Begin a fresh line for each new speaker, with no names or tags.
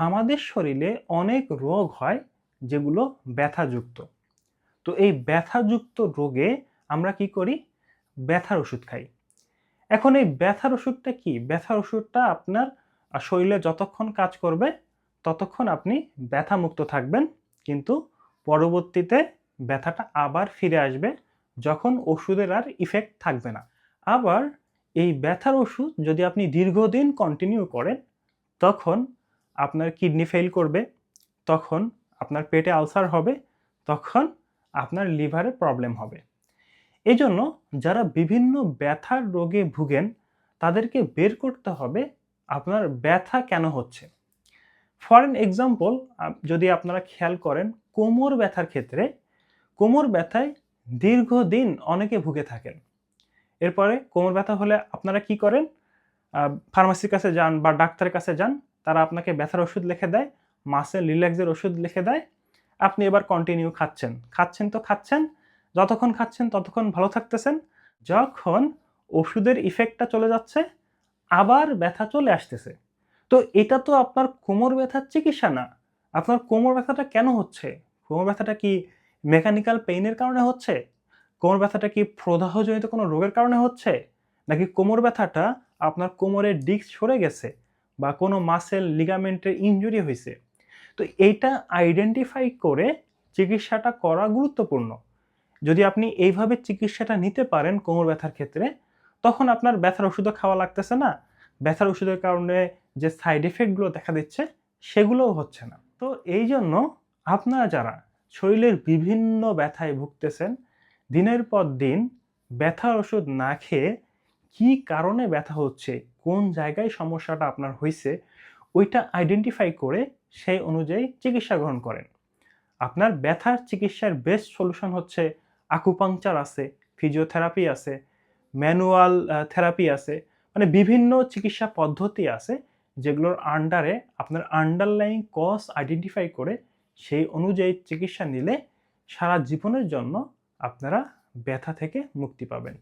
আমাদের শরীরে অনেক রোগ হয় যেগুলো ব্যথাযুক্ত। তো এই ব্যথাযুক্ত রোগে আমরা কি করি? ব্যথার ওষুধ খাই। এখন এই ব্যথার ওষুধটা কি? ব্যথার ওষুধটা আপনার শরীরে যতক্ষণ কাজ করবে, ততক্ষণ আপনি ব্যথামুক্ত থাকবেন, কিন্তু পরবর্তীতে ব্যথাটা আবার ফিরে আসবে যখন ওষুধের আর ইফেক্ট থাকবে না। আবার এই ব্যথার ওষুধ যদি আপনি দীর্ঘদিন কন্টিনিউ করেন, তখন আপনার কিডনি ফেল করবে, তখন আপনার পেটে আলসার হবে, তখন আপনার লিভারে প্রবলেম হবে। এই জন্য যারা বিভিন্ন ব্যথার রোগে ভুগেন, তাদেরকে বের করতে হবে আপনার ব্যথা কেন হচ্ছে। ফর এন এক্সাম্পল যদি আপনারা খেয়াল করেন, কোমর ব্যথার ক্ষেত্রে, কোমর ব্যথায় দীর্ঘদিন অনেকে ভুগে থাকেন। এরপরে কোমর ব্যথা হলে আপনারা কি করেন? ফার্মাসির কাছে যান বা ডাক্তারের কাছে যান তারা আপনাকে ব্যথার ওষুধ লিখে দেয় মাসেল রিল্যাক্সের ওষুধ লিখে দেয়। আপনি এবার কন্টিনিউ খাচ্ছেন। খাচ্ছেন তো খাচ্ছেন, যতক্ষণ খাচ্ছেন ততক্ষণ ভালো থাকতেছেন। যখন ওষুধের ইফেক্টটা চলে যাচ্ছে, আবার ব্যথা চলে আসতেছে। তো এটা তো আপনার কোমর ব্যথার চিকিৎসা না। আপনার কোমর ব্যথাটা কেন হচ্ছে? কোমর ব্যথাটা কি মেকানিক্যাল পেইনের কারণে হচ্ছে? কোমর ব্যথাটা কি প্রদাহজনিত কোনো রোগের কারণে হচ্ছে? নাকি কোমর ব্যথাটা আপনার কোমরের ডিস্ক সরে গেছে? বা কোনো মাসেল লিগামেন্টের ইনজুরি হয়েছে। তো এইটা আইডেন্টিফাই করে চিকিৎসাটা করা গুরুত্বপূর্ণ। যদি আপনি এইভাবে চিকিৎসাটা নিতে পারেন কোমর ব্যথার ক্ষেত্রে, তখন আপনার ব্যথার ওষুধও খাওয়া লাগতেছে না। ব্যথার ওষুধের কারণে যে সাইড এফেক্টগুলো দেখা দিচ্ছে, সেগুলোও হচ্ছে না। তো এই জন্য আপনারা যারা শরীরের বিভিন্ন ব্যথায় ভুগতেছেন, দিনের পর দিন ব্যথার ওষুধ না খেয়ে কি কারণে ব্যথা হচ্ছে কোন জায়গায় সমস্যাটা আপনার হয়েছে ওইটা আইডেন্টিফাই করে সেই অনুযায়ী চিকিৎসা গ্রহণ করেন। আপনার ব্যথার চিকিৎসার বেস্ট সলিউশন হচ্ছে আকুপাংচার আছে ফিজিওথেরাপি আছে ম্যানুয়াল থেরাপি আছে মানে বিভিন্ন চিকিৎসা পদ্ধতি আছে যেগুলোর আন্ডারে আপনার আন্ডারলাইং কজ আইডেন্টিফাই করে সেই অনুযায়ী চিকিৎসা নিলে সারা জীবনের জন্য আপনারা ব্যথা থেকে মুক্তি পাবেন।